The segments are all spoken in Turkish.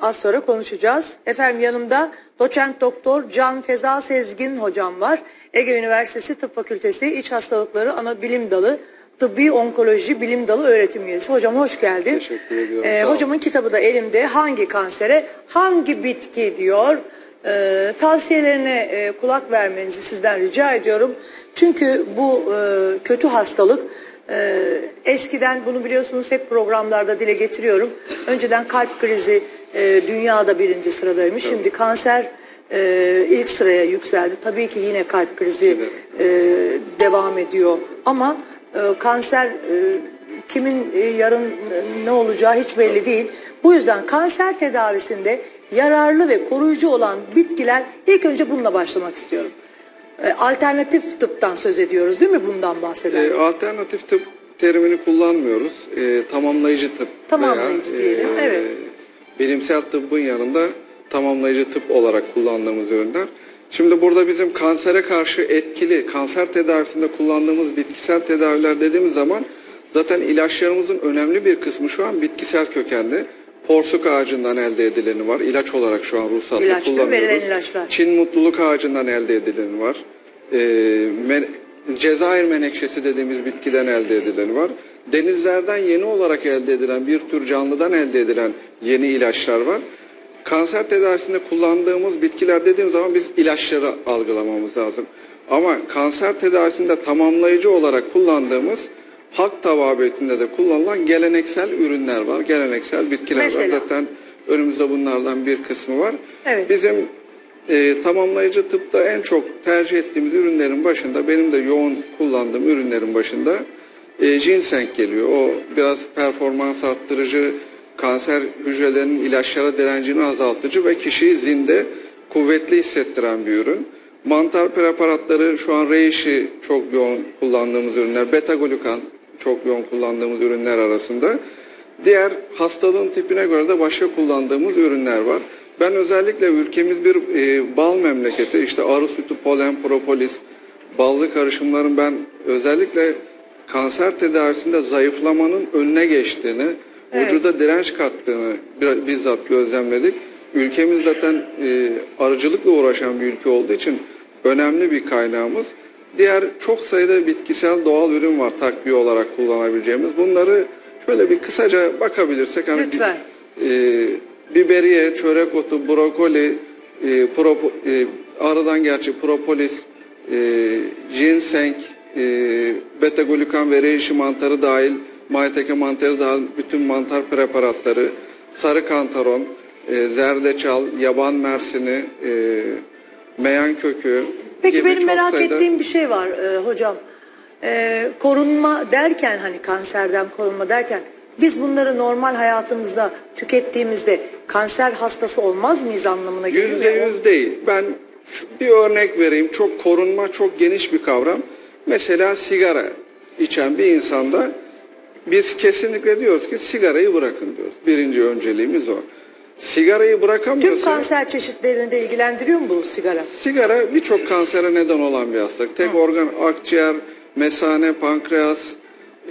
Az sonra konuşacağız. Efendim yanımda doçent doktor Can Feza Sezgin hocam var. Ege Üniversitesi Tıp Fakültesi İç Hastalıkları Ana Bilim Dalı Tıbbi Onkoloji Bilim Dalı öğretim üyesi. Hocam hoş geldin. Teşekkür ediyorum, Ee, hocamın kitabı da elimde. Hangi kansere, hangi bitki diyor. Ee, tavsiyelerine e, kulak vermenizi sizden rica ediyorum. Çünkü bu e, kötü hastalık e, eskiden bunu biliyorsunuz hep programlarda dile getiriyorum. Önceden kalp krizi e, dünyada birinci sıradaymış. Şimdi kanser e, ilk sıraya yükseldi. Tabii ki yine kalp krizi e, devam ediyor. Ama e, kanser e, kimin e, yarın e, ne olacağı hiç belli değil. Bu yüzden kanser tedavisinde yararlı ve koruyucu olan bitkiler ilk önce bununla başlamak istiyorum. E, Alternatif tıptan söz ediyoruz değil mi bundan bahseden? E, alternatif tıp terimini kullanmıyoruz. E, tamamlayıcı tıp Tamamlayıcı veya, diyelim, evet. Bilimsel tıbbın yanında tamamlayıcı tıp olarak kullandığımız ürünler. Şimdi burada bizim kansere karşı etkili, kanser tedavisinde kullandığımız bitkisel tedaviler dediğimiz zaman zaten ilaçlarımızın önemli bir kısmı şu an bitkisel kökenli. Porsuk ağacından elde edileni var. İlaç olarak şu an ruhsatla İlaçlı, kullanıyoruz. ilaçlar. Çin mutluluk ağacından elde edileni var. Ee, men- Cezayir menekşesi dediğimiz bitkiden elde edileni var. Denizlerden yeni olarak elde edilen bir tür canlıdan elde edilen yeni ilaçlar var. Kanser tedavisinde kullandığımız bitkiler dediğim zaman biz ilaçları algılamamız lazım. Ama kanser tedavisinde tamamlayıcı olarak kullandığımız halk tababetinde de kullanılan geleneksel ürünler var. Geleneksel bitkiler Mesela? var. Zaten önümüzde bunlardan bir kısmı var. Evet. Bizim e, tamamlayıcı tıpta en çok tercih ettiğimiz ürünlerin başında benim de yoğun kullandığım ürünlerin başında e, ginseng geliyor. O biraz performans arttırıcı, kanser hücrelerinin ilaçlara direncini azaltıcı ve kişiyi zinde kuvvetli hissettiren bir ürün. Mantar preparatları şu an reishi çok yoğun kullandığımız ürünler. Beta glukan çok yoğun kullandığımız ürünler arasında. Diğer hastalığın tipine göre de başka kullandığımız ürünler var. Ben özellikle ülkemiz bir e, bal memleketi. İşte arı sütü, polen, propolis, ballı karışımların ben özellikle kanser tedavisinde zayıflamanın önüne geçtiğini, Evet. vücuda direnç kattığını bir- bizzat gözlemledik. Ülkemiz zaten e, arıcılıkla uğraşan bir ülke olduğu için önemli bir kaynağımız. Diğer çok sayıda bitkisel doğal ürün var takviye olarak kullanabileceğimiz. Bunları şöyle bir kısaca bakabilirsek. Hani Lütfen. e, biberiye, çörek otu, brokoli, e, propo, e, arıdan gerçi propolis, e, ginseng, e, beta glukan ve reishi mantarı dahil, mayteke mantarı dahil bütün mantar preparatları, sarı kantaron, e, zerdeçal, yaban mersini, e, meyan kökü Peki gibi benim çok merak sayıda- ettiğim bir şey var e, hocam. E, korunma derken hani kanserden korunma derken biz bunları normal hayatımızda tükettiğimizde kanser hastası olmaz mıyız anlamına geliyor. Yüzde yüz değil. Ben bir örnek vereyim. Çok korunma çok geniş bir kavram. Mesela sigara içen bir insanda biz kesinlikle diyoruz ki sigarayı bırakın diyoruz. Birinci önceliğimiz o. Sigarayı Tüm bırakamıyorsa kanser çeşitlerini de ilgilendiriyor mu bu sigara? sigara birçok kansere neden olan bir hastalık. Tek organ akciğer, mesane, pankreas,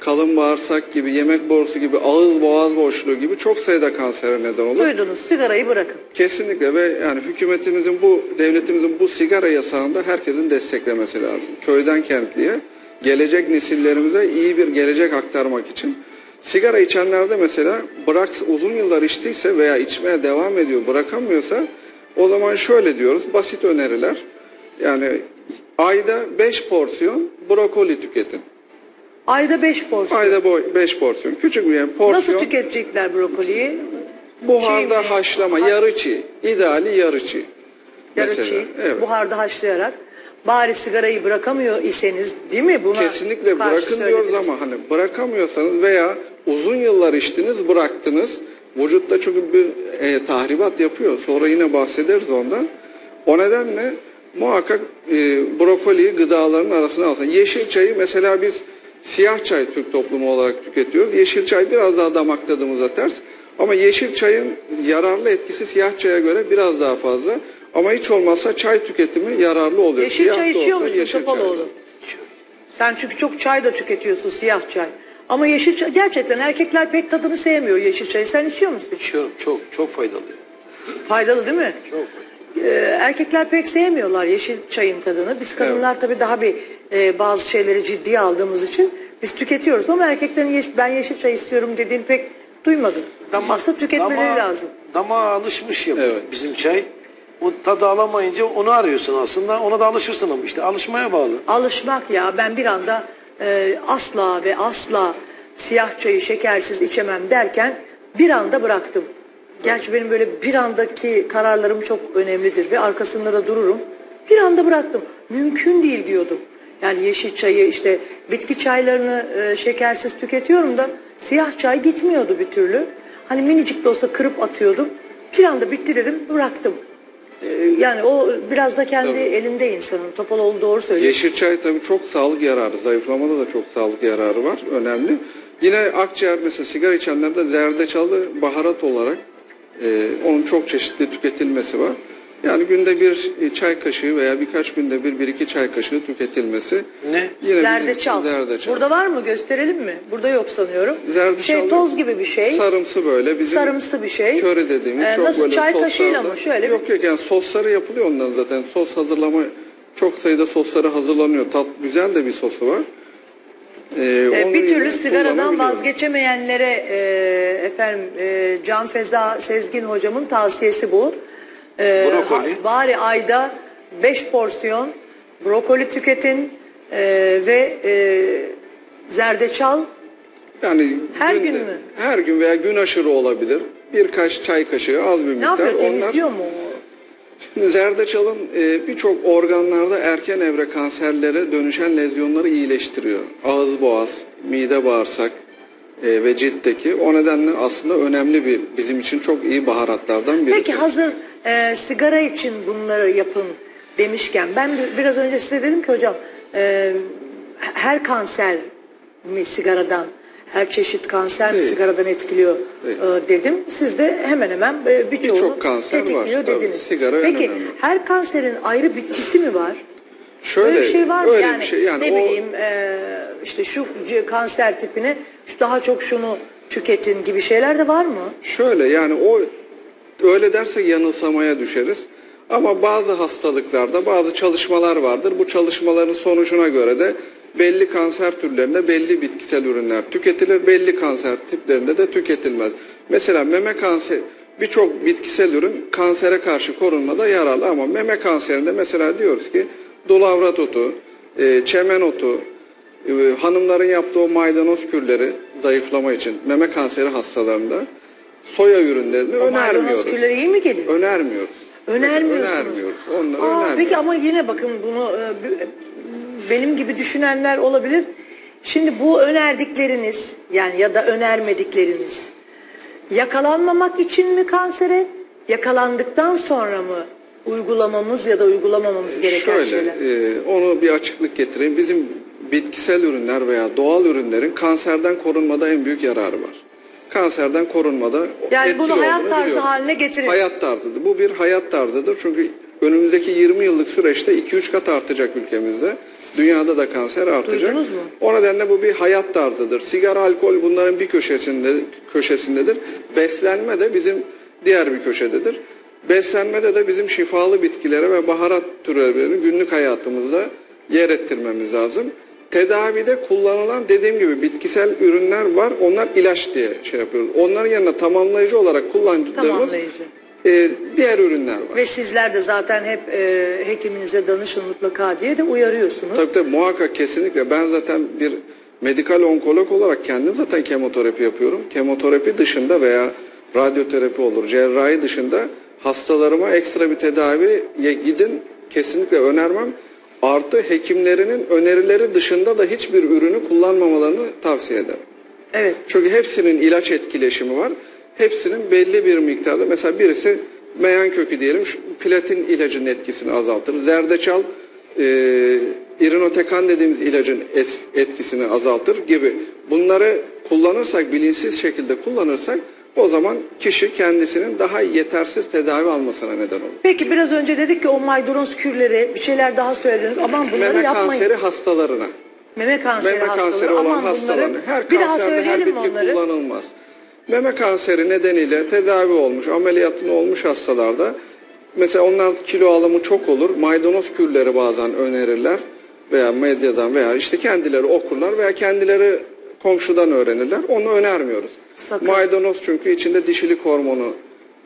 kalın bağırsak gibi, yemek borusu gibi, ağız boğaz boşluğu gibi çok sayıda kansere neden olur. Duydunuz sigarayı bırakın. Kesinlikle ve yani hükümetimizin bu devletimizin bu sigara yasağında herkesin desteklemesi lazım. Köyden kentliye gelecek nesillerimize iyi bir gelecek aktarmak için. Sigara içenlerde mesela bırak uzun yıllar içtiyse veya içmeye devam ediyor bırakamıyorsa o zaman şöyle diyoruz basit öneriler. Yani ayda 5 porsiyon brokoli tüketin. Ayda 5 porsiyon. Ayda 5 porsiyon. Küçük bir yani porsiyon. Nasıl tüketecekler brokoliyi? Buharda Çiğ mi? haşlama, Ha- yarı çiğ. İdeali yarı çiğ. Yarı Mesela, çiğ, evet. buharda haşlayarak bari sigarayı bırakamıyor iseniz değil mi? Buna Kesinlikle bırakın diyoruz ama hani bırakamıyorsanız veya uzun yıllar içtiniz bıraktınız. Vücutta çünkü bir e, tahribat yapıyor. Sonra yine bahsederiz ondan. O nedenle muhakkak e, brokoliyi gıdaların arasına alsın. Yeşil çayı mesela biz siyah çay Türk toplumu olarak tüketiyoruz. Yeşil çay biraz daha damak tadımıza ters. Ama yeşil çayın yararlı etkisi siyah çaya göre biraz daha fazla. Ama hiç olmazsa çay tüketimi yararlı oluyor. Yeşil Siyah çay içiyor musun yeşil çay da. Topaloğlu? Sen çünkü çok çay da tüketiyorsun siyah çay. Ama yeşil çay gerçekten erkekler pek tadını sevmiyor yeşil çayı. Sen içiyor musun? İçiyorum çok çok faydalı. Faydalı değil mi? Çok Ee, erkekler pek sevmiyorlar yeşil çayın tadını. Biz kadınlar tabii daha bir e, bazı şeyleri ciddiye aldığımız için biz tüketiyoruz ama erkeklerin yeş- ben yeşil çay istiyorum dediğini pek duymadım. Aslında tüketmeleri Damağa- lazım. Damağa alışmış ya bu Evet. bizim çay. O tadı alamayınca onu arıyorsun aslında. Ona da alışırsın ama işte alışmaya bağlı. Alışmak ya ben bir anda e, asla ve asla siyah çayı şekersiz içemem derken bir anda bıraktım. Gerçi benim böyle bir andaki kararlarım çok önemlidir ve arkasında da dururum. Bir anda bıraktım. Mümkün değil diyordum. Yani yeşil çayı işte bitki çaylarını e, şekersiz tüketiyorum da siyah çay gitmiyordu bir türlü. Hani minicik de olsa kırıp atıyordum. Bir anda bitti dedim bıraktım. E, yani o biraz da kendi Tabii. elinde insanın. Topaloğlu doğru söylüyor. Yeşil çay tabii çok sağlık yararı. Zayıflamada da çok sağlık yararı var. Önemli. Yine akciğer mesela sigara içenlerde zerdeçalı baharat olarak e, onun çok çeşitli tüketilmesi var. Yani günde bir e, çay kaşığı veya birkaç günde bir, bir iki çay kaşığı tüketilmesi. Ne? Yine Zerdeçal. Zerdeçal. Burada var mı? Gösterelim mi? Burada yok sanıyorum. Zerdeçal şey toz gibi bir şey. Sarımsı böyle. Bizim Sarımsı bir şey. Köri dediğimiz Ee, çok nasıl, böyle çay soslarda. kaşığıyla mı? Şöyle Yok yok yani sosları yapılıyor onların zaten. Sos hazırlama çok sayıda sosları hazırlanıyor. Tat güzel de bir sosu var. Ee, Ee, bir türlü sigaradan vazgeçemeyenlere e, efendim e, Can Feza Sezgin hocamın tavsiyesi bu. Ee, Brokoli. bari ayda 5 porsiyon brokoli tüketin e, ve e, zerdeçal Yani Her günde- gün mü? Her gün veya gün aşırı olabilir. Birkaç çay kaşığı az bir ne miktar. yapıyor? Onlar Temizliyor mu? Zerdeçalın e, birçok organlarda erken evre kanserlere dönüşen lezyonları iyileştiriyor. Ağız boğaz, mide bağırsak e, ve ciltteki. O nedenle aslında önemli bir bizim için çok iyi baharatlardan birisi. Peki hazır e, sigara için bunları yapın demişken ben bi- biraz önce size dedim ki hocam e, her kanser mi sigaradan her çeşit kanser Değil. sigaradan etkiliyor Değil. e, dedim. Siz de hemen hemen e, birçoğunu Birçok kanser var, tetikliyor tabii. dediniz. Sigara Peki önemli. her kanserin ayrı bitkisi mi var? Şöyle, Öyle bir şey var mı? yani, bir şey. Yani ne o, bileyim e, işte şu kanser tipine şu daha çok şunu tüketin gibi şeyler de var mı? Şöyle yani o öyle dersek yanılsamaya düşeriz. Ama bazı hastalıklarda bazı çalışmalar vardır. Bu çalışmaların sonucuna göre de belli kanser türlerinde belli bitkisel ürünler tüketilir. Belli kanser tiplerinde de tüketilmez. Mesela meme kanseri birçok bitkisel ürün kansere karşı korunmada yararlı ama meme kanserinde mesela diyoruz ki dolavrat otu, e, çemen otu, e, hanımların yaptığı o maydanoz kürleri zayıflama için meme kanseri hastalarında soya ürünlerini O maydanoz önermiyoruz. külleri iyi mi geliyor? Önermiyoruz. Önermiyorsunuz. Önermiyoruz. Onları Aa, önermiyoruz. Peki ama yine bakın bunu e, benim gibi düşünenler olabilir. Şimdi bu önerdikleriniz yani ya da önermedikleriniz yakalanmamak için mi kansere yakalandıktan sonra mı uygulamamız ya da uygulamamamız gereken Şöyle şeyler? e, onu bir açıklık getireyim. Bizim bitkisel ürünler veya doğal ürünlerin kanserden korunmada en büyük yararı var. Kanserden korunmada Yani bunu hayat tarzı biliyoruz. haline getirin. Hayat tarzıdır. Bu bir hayat tarzıdır. Çünkü önümüzdeki 20 yıllık süreçte 2-3 kat artacak ülkemizde. Dünyada da kanser artacak. Duydunuz mu? O nedenle bu bir hayat tarzıdır. Sigara, alkol bunların bir köşesinde köşesindedir. Beslenme de bizim diğer bir köşededir. Beslenmede de bizim şifalı bitkilere ve baharat türevlerini günlük hayatımıza yer ettirmemiz lazım. Tedavide kullanılan dediğim gibi bitkisel ürünler var. Onlar ilaç diye şey yapıyoruz. Onların yanına tamamlayıcı olarak kullandığımız Tamamlayıcı. E, diğer ürünler var. Ve sizler de zaten hep e, hekiminize danışın mutlaka diye de uyarıyorsunuz. Tabii tabii muhakkak kesinlikle. Ben zaten bir medikal onkolog olarak kendim zaten kemoterapi yapıyorum. Kemoterapi dışında veya radyoterapi olur, cerrahi dışında hastalarıma ekstra bir tedaviye gidin kesinlikle önermem. Artı hekimlerinin önerileri dışında da hiçbir ürünü kullanmamalarını tavsiye ederim. Evet. Çünkü hepsinin ilaç etkileşimi var. Hepsinin belli bir miktarda mesela birisi meyan kökü diyelim şu platin ilacının etkisini azaltır. Zerdeçal e, irinotekan dediğimiz ilacın es- etkisini azaltır gibi. Bunları kullanırsak bilinçsiz şekilde kullanırsak o zaman kişi kendisinin daha yetersiz tedavi almasına neden olur. Peki biraz önce dedik ki o maydanoz kürleri bir şeyler daha söylediniz. Aman bunları Meme yapmayın. kanseri hastalarına Meme kanseri Meme hastaları. kanseri olan Aman hastalarına bunları her bir daha kanserde her bitki onları? kullanılmaz. Meme kanseri nedeniyle tedavi olmuş, ameliyatını olmuş hastalarda mesela onlar kilo alımı çok olur. Maydanoz kürleri bazen önerirler veya medyadan veya işte kendileri okurlar veya kendileri komşudan öğrenirler. Onu önermiyoruz. Sakın. Maydanoz çünkü içinde dişilik hormonu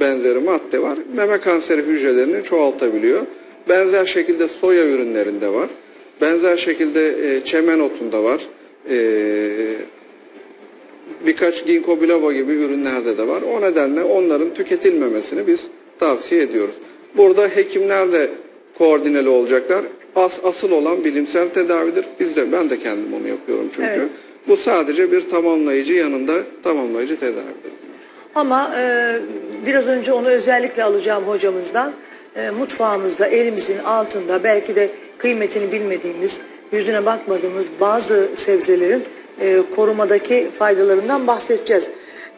benzeri madde var. Meme kanseri hücrelerini çoğaltabiliyor. Benzer şekilde soya ürünlerinde var. Benzer şekilde e, çemen otunda var. E, birkaç ginkgo biloba gibi ürünlerde de var. O nedenle onların tüketilmemesini biz tavsiye ediyoruz. Burada hekimlerle koordineli olacaklar. As, asıl olan bilimsel tedavidir. Biz de ben de kendim onu yapıyorum çünkü. Evet. Bu sadece bir tamamlayıcı yanında tamamlayıcı tedavidir. Ama e, biraz önce onu özellikle alacağım hocamızdan. E, mutfağımızda elimizin altında belki de kıymetini bilmediğimiz, yüzüne bakmadığımız bazı sebzelerin e, korumadaki faydalarından bahsedeceğiz.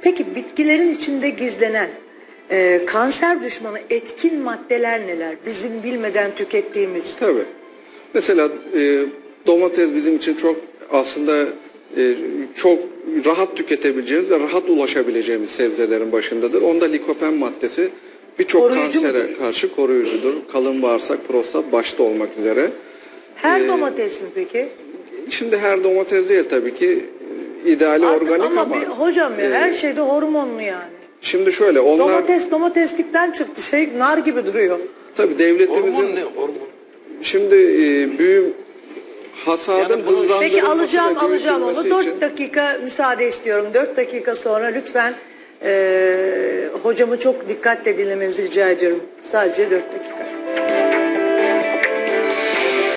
Peki bitkilerin içinde gizlenen e, kanser düşmanı etkin maddeler neler? Bizim bilmeden tükettiğimiz. Tabii. Mesela e, domates bizim için çok aslında e, çok rahat tüketebileceğimiz ve rahat ulaşabileceğimiz sebzelerin başındadır. Onda likopen maddesi birçok kansere mudur? karşı koruyucudur. Kalın bağırsak, prostat başta olmak üzere. Her Ee, domates mi peki? Şimdi her domates değil tabii ki e, ideali Artık organik ama, ama. bir, hocam ya e, her şeyde hormonlu yani. Şimdi şöyle onlar Domates domateslikten çıktı şey nar gibi duruyor. tabii devletimizin Hormon ne? Hormon. şimdi e, büyüm hasadın Yani bunu- Peki alacağım alacağım onu. büyütülmesi 4 için- dakika müsaade istiyorum. 4 dakika sonra lütfen eee, hocamı çok dikkatle dinlemenizi rica ediyorum. Sadece 4 dakika.